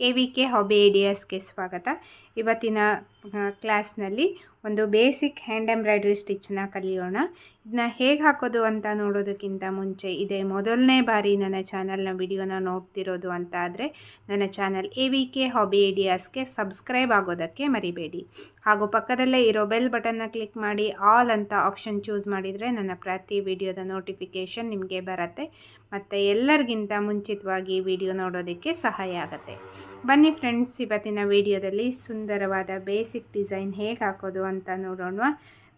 A V K hobby ಐಡಿಯಾಸ್ಗೆ ಸ್ವಾಗತ. ಇವತ್ತಿನ ಕ್ಲಾಸ್ನಲ್ಲಿ ಒಂದು ಬೇಸಿಕ್ ಹ್ಯಾಂಡ್ ಎಂಬ್ರಾಯ್ಡ್ರಿ ಸ್ಟಿಚ್ನ ಕಲಿಯೋಣ. ಇದನ್ನ ಹೇಗೆ ಹಾಕೋದು ಅಂತ ನೋಡೋದಕ್ಕಿಂತ ಮುಂಚೆ ಇದೇ ಮೊದಲನೇ ಬಾರಿ ನನ್ನ ಚಾನಲ್ನ ವಿಡಿಯೋನ ನೋಡ್ತಿರೋದು ಅಂತ ಆದರೆ ನನ್ನ channel A V K hobby ಐಡಿಯಾಸ್ಗೆ subscribe ಆಗೋದಕ್ಕೆ ಮರಿಬೇಡಿ. ಹಾಗೂ ಪಕ್ಕದಲ್ಲೇ ಇರೋ ಬೆಲ್ ಬಟನ್ನ ಕ್ಲಿಕ್ ಮಾಡಿ ಆಲ್ ಅಂತ ಆಪ್ಷನ್ ಚೂಸ್ ಮಾಡಿದರೆ ನನ್ನ ಪ್ರತಿ ವಿಡಿಯೋದ ನೋಟಿಫಿಕೇಷನ್ ನಿಮಗೆ ಬರುತ್ತೆ. ಮತ್ತು ಎಲ್ಲರಿಗಿಂತ ಮುಂಚಿತವಾಗಿ ವಿಡಿಯೋ ನೋಡೋದಕ್ಕೆ ಸಹಾಯ ಆಗುತ್ತೆ. ಬನ್ನಿ ಫ್ರೆಂಡ್ಸ್, ಇವತ್ತಿನ ವಿಡಿಯೋದಲ್ಲಿ ಸುಂದರವಾದ ಬೇಸಿಕ್ ಡಿಸೈನ್ ಹೇಗೆ ಹಾಕೋದು ಅಂತ ನೋಡೋಣ.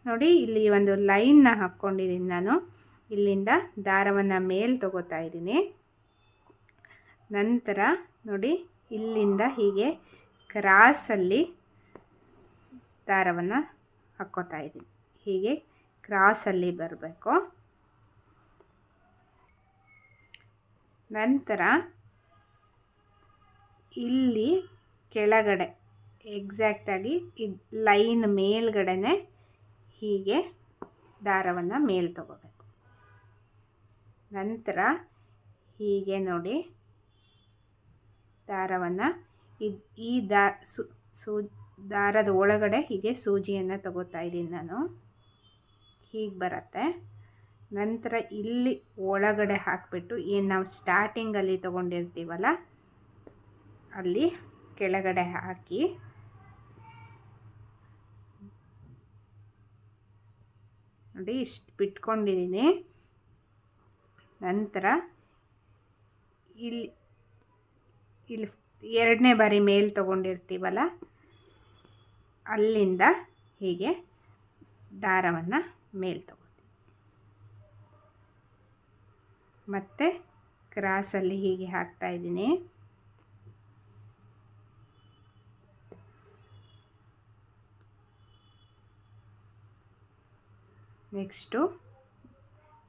ನೋಡಿ, ಇಲ್ಲಿ ಒಂದು ಲೈನ್ನ ಹಾಕ್ಕೊಂಡಿದ್ದೀನಿ ನಾನು. ಇಲ್ಲಿಂದ ದಾರವನ್ನು ಮೇಲೆ ತಗೋತಾ ಇದ್ದೀನಿ. ನಂತರ ನೋಡಿ, ಇಲ್ಲಿಂದ ಹೀಗೆ ಕ್ರಾಸಲ್ಲಿ ದಾರವನ್ನು ಹಾಕ್ಕೋತಾ ಇದ್ದೀನಿ. ಹೀಗೆ ಕ್ರಾಸಲ್ಲಿ ಬರಬೇಕು. ನಂತರ ಇಲ್ಲಿ ಕೆಳಗಡೆ ಎಕ್ಸಾಕ್ಟಾಗಿ ಇದು ಲೈನ್ ಮೇಲ್ಗಡೆನೆ ಹೀಗೆ ದಾರವನ್ನು ಮೇಲೆ ತಗೋಬೇಕು. ನಂತರ ಹೀಗೆ ನೋಡಿ ದಾರವನ್ನು ಇದು ಈ ದಾ ಸೂ ದಾರದ ಒಳಗಡೆ ಹೀಗೆ ಸೂಜಿಯನ್ನು ತಗೋತಾ ಇದ್ದೀನಿ ನಾನು. ಹೀಗೆ ಬರುತ್ತೆ. ನಂತರ ಇಲ್ಲಿ ಒಳಗಡೆ ಹಾಕಿಬಿಟ್ಟು ಏನು ನಾವು ಸ್ಟಾರ್ಟಿಂಗಲ್ಲಿ ತೊಗೊಂಡಿರ್ತೀವಲ್ಲ ಅಲ್ಲಿ ಕೆಳಗಡೆ ಹಾಕಿ. ನೋಡಿ, ಇಷ್ಟು ಬಿಟ್ಕೊಂಡಿದ್ದೀನಿ ನಂತರ ಇಲ್ಲಿ ಇಲ್ಲಿ ಎರಡನೇ ಬಾರಿ ಮೇಲೆ ತಗೊಂಡಿರ್ತೀವಲ್ಲ, ಅಲ್ಲಿಂದ ಹೀಗೆ ದಾರವನ್ನು ಮೇಲೆ ತಗೋತೀವಿ ಮತ್ತು ಕ್ರಾಸಲ್ಲಿ ಹೀಗೆ ಹಾಕ್ತಾಯಿದ್ದೀನಿ ನೆಕ್ಸ್ಟು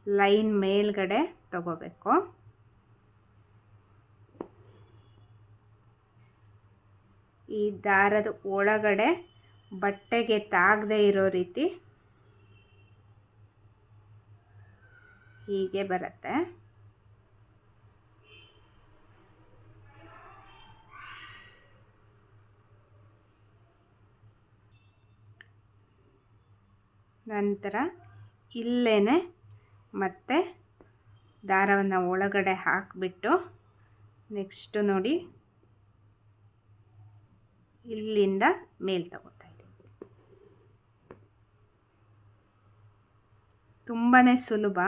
ಲೈನ್ ಮೇಲ್ಗಡೆ ತಗೋಬೇಕು. ಈ ದಾರದ ಒಳಗಡೆ ಬಟ್ಟೆಗೆ ತಾಗದೇ ಇರೋ ರೀತಿ ಹೀಗೆ ಬರುತ್ತೆ. ನಂತರ ಇಲ್ಲೇ ಮತ್ತೆ ದಾರವನ್ನು ಒಳಗಡೆ ಹಾಕಿಬಿಟ್ಟು ನೆಕ್ಸ್ಟು ನೋಡಿ ಇಲ್ಲಿಂದ ಮೇಲ್ ತಗೋತಾ ಇದ್ದೀನಿ. ತುಂಬಾ ಸುಲಭ.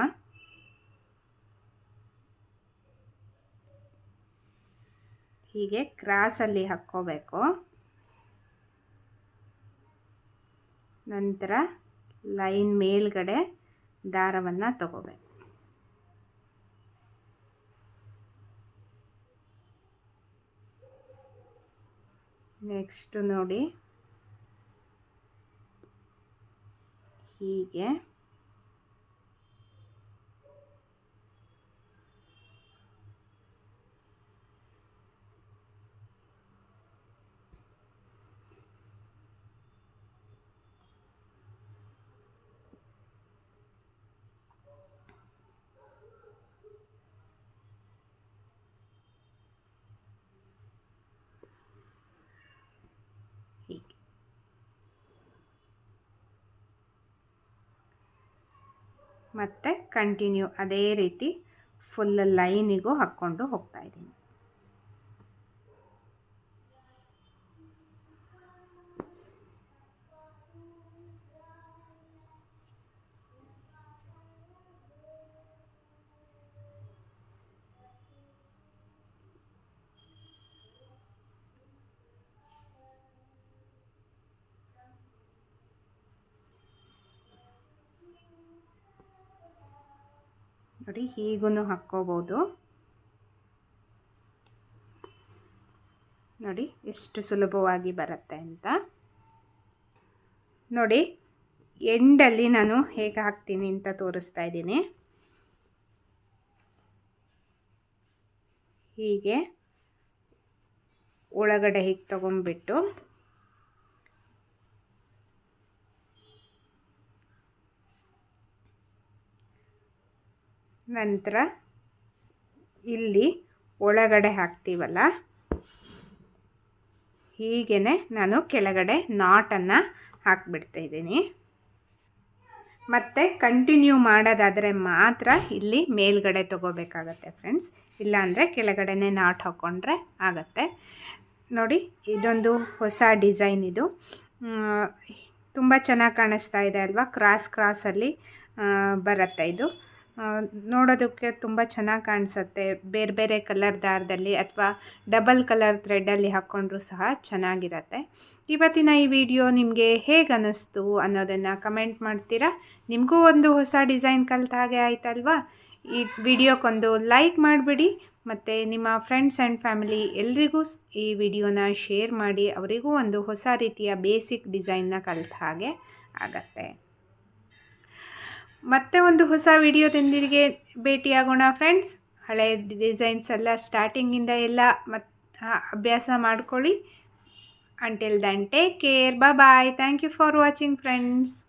ಹೀಗೆ ಕ್ರಾಸಲ್ಲಿ ಹಾಕ್ಕೋಬೇಕು. ನಂತರ ಲೈನ್ ಮೇಲ್ಗಡೆ ದಾರವನ್ನು ತಗೋಬೇಕು. ನೆಕ್ಸ್ಟು ನೋಡಿ ಹೀಗೆ. ಮತ್ತು ಕಂಟಿನ್ಯೂ ಅದೇ ರೀತಿ ಫುಲ್ ಲೈನಿಗೂ ಹಾಕ್ಕೊಂಡು ಹೋಗ್ತಾ ಇದ್ದೀನಿ. ನೋಡಿ ಹೀಗೂ ಹಾಕ್ಕೋಬೋದು. ನೋಡಿ, ಎಷ್ಟು ಸುಲಭವಾಗಿ ಬರುತ್ತೆ ಅಂತ. ನೋಡಿ, ಎಂಡಲ್ಲಿ ನಾನು ಹೇಗೆ ಹಾಕ್ತೀನಿ ಅಂತ ತೋರಿಸ್ತಾ ಇದ್ದೀನಿ. ಹೀಗೆ ಒಳಗಡೆ ಹೀಗೆ ತಗೊಂಡ್ಬಿಟ್ಟು ನಂತರ ಇಲ್ಲಿ ಒಳಗಡೆ ಹಾಕ್ತೀವಲ್ಲ? ಹೀಗೇ ನಾನು ಕೆಳಗಡೆ ನಾಟನ್ನು ಹಾಕ್ಬಿಡ್ತಾ ಇದ್ದೀನಿ. ಮತ್ತು ಕಂಟಿನ್ಯೂ ಮಾಡೋದಾದರೆ ಮಾತ್ರ ಇಲ್ಲಿ ಮೇಲ್ಗಡೆ ತೊಗೋಬೇಕಾಗತ್ತೆ ಫ್ರೆಂಡ್ಸ್ ಇಲ್ಲಾಂದರೆ ಕೆಳಗಡೆನೇ ನಾಟ್ ಹಾಕ್ಕೊಂಡ್ರೆ ಆಗತ್ತೆ. ನೋಡಿ, ಇದೊಂದು ಹೊಸ ಡಿಸೈನ್ ಇದು. ತುಂಬ ಚೆನ್ನಾಗಿ ಕಾಣಿಸ್ತಾ ಇದೆ ಅಲ್ವಾ? ಕ್ರಾಸ್ ಕ್ರಾಸಲ್ಲಿ ಬರುತ್ತೆ ಇದು. ನೋಡೋದಕ್ಕೆ ತುಂಬ ಚೆನ್ನಾಗಿ ಕಾಣಿಸುತ್ತೆ. ಬೇರೆ ಬೇರೆ ಕಲರ್ ದಾರದಲ್ಲಿ ಅಥವಾ ಡಬಲ್ ಕಲರ್ ಥ್ರೆಡ್ಡಲ್ಲಿ ಹಾಕ್ಕೊಂಡ್ರೂ ಸಹ ಚೆನ್ನಾಗಿರತ್ತೆ. ಇವತ್ತಿನ ಈ ವಿಡಿಯೋ ನಿಮಗೆ ಹೇಗೆ ಅನ್ನಿಸ್ತು ಅನ್ನೋದನ್ನು ಕಮೆಂಟ್ ಮಾಡ್ತೀರಾ? ನಿಮಗೂ ಒಂದು ಹೊಸ ಡಿಸೈನ್ ಕಲಿತ ಹಾಗೆ ಆಯ್ತಲ್ವಾ? ಈ ವಿಡಿಯೋಕ್ಕೊಂದು ಲೈಕ್ ಮಾಡಿಬಿಡಿ ಮತ್ತು ನಿಮ್ಮ ಫ್ರೆಂಡ್ಸ್ ಆ್ಯಂಡ್ ಫ್ಯಾಮಿಲಿ ಎಲ್ರಿಗೂ ಈ ವಿಡಿಯೋನ ಶೇರ್ ಮಾಡಿ ಅವರಿಗೂ ಒಂದು ಹೊಸ ರೀತಿಯ ಬೇಸಿಕ್ ಡಿಸೈನ್ನ ಕಲಿತ ಹಾಗೆ ಆಗತ್ತೆ. ಮತ್ತೆ ಒಂದು ಹೊಸ ವಿಡಿಯೋದೊಂದಿಗೆ ಭೇಟಿಯಾಗೋಣ ಫ್ರೆಂಡ್ಸ್ ಹಳೆ ಡಿಸೈನ್ಸ್ ಎಲ್ಲ ಸ್ಟಾರ್ಟಿಂಗಿಂದ ಎಲ್ಲ ಮತ್ ಅಭ್ಯಾಸ ಮಾಡ್ಕೊಳ್ಳಿ. Until then take care bye thank you for watching friends